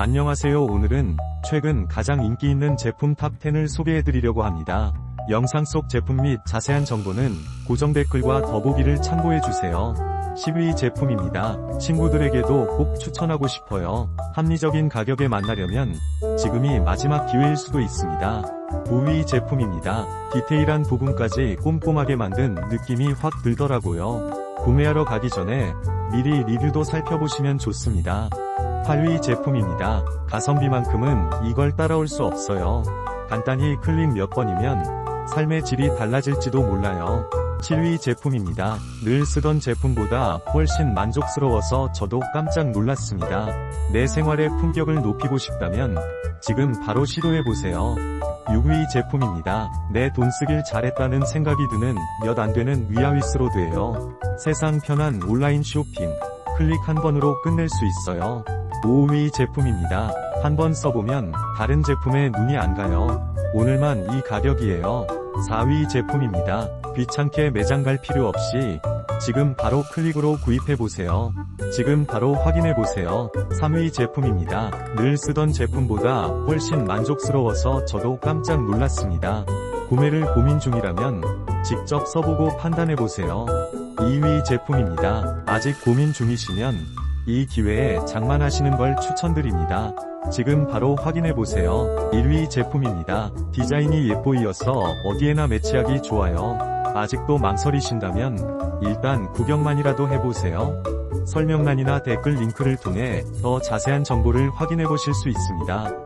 안녕하세요 오늘은 최근 가장 인기 있는 제품 탑10을 소개해드리려고 합니다. 영상 속 제품 및 자세한 정보는 고정 댓글과 더보기를 참고해주세요. 10위 제품입니다. 친구들에게도 꼭 추천하고 싶어요. 합리적인 가격에 만나려면 지금이 마지막 기회일 수도 있습니다. 9위 제품입니다. 디테일한 부분까지 꼼꼼하게 만든 느낌이 확 들더라고요. 구매하러 가기 전에 미리 리뷰도 살펴보시면 좋습니다. 8위 제품입니다. 가성비만큼은 이걸 따라올 수 없어요. 간단히 클릭 몇 번이면 삶의 질이 달라질지도 몰라요. 7위 제품입니다. 늘 쓰던 제품보다 훨씬 만족스러워서 저도 깜짝 놀랐습니다. 내 생활의 품격을 높이고 싶다면 지금 바로 시도해보세요. 6위 제품입니다. 내 돈 쓰길 잘했다는 생각이 드는 몇 안 되는 위아위스로드예요. 세상 편한 온라인 쇼핑. 클릭 한 번으로 끝낼 수 있어요. 5위 제품입니다. 한번 써보면 다른 제품에 눈이 안 가요. 오늘만 이 가격이에요. 4위 제품입니다. 귀찮게 매장 갈 필요 없이 지금 바로 클릭으로 구입해보세요. 지금 바로 확인해보세요. 3위 제품입니다. 늘 쓰던 제품보다 훨씬 만족스러워서 저도 깜짝 놀랐습니다. 구매를 고민 중이라면 직접 써보고 판단해보세요. 2위 제품입니다. 아직 고민 중이시면 이 기회에 장만하시는 걸 추천드립니다. 지금 바로 확인해보세요. 1위 제품입니다. 디자인이 예뻐이어서 어디에나 매치하기 좋아요. 아직도 망설이신다면 일단 구경만이라도 해보세요. 설명란이나 댓글 링크를 통해 더 자세한 정보를 확인해보실 수 있습니다.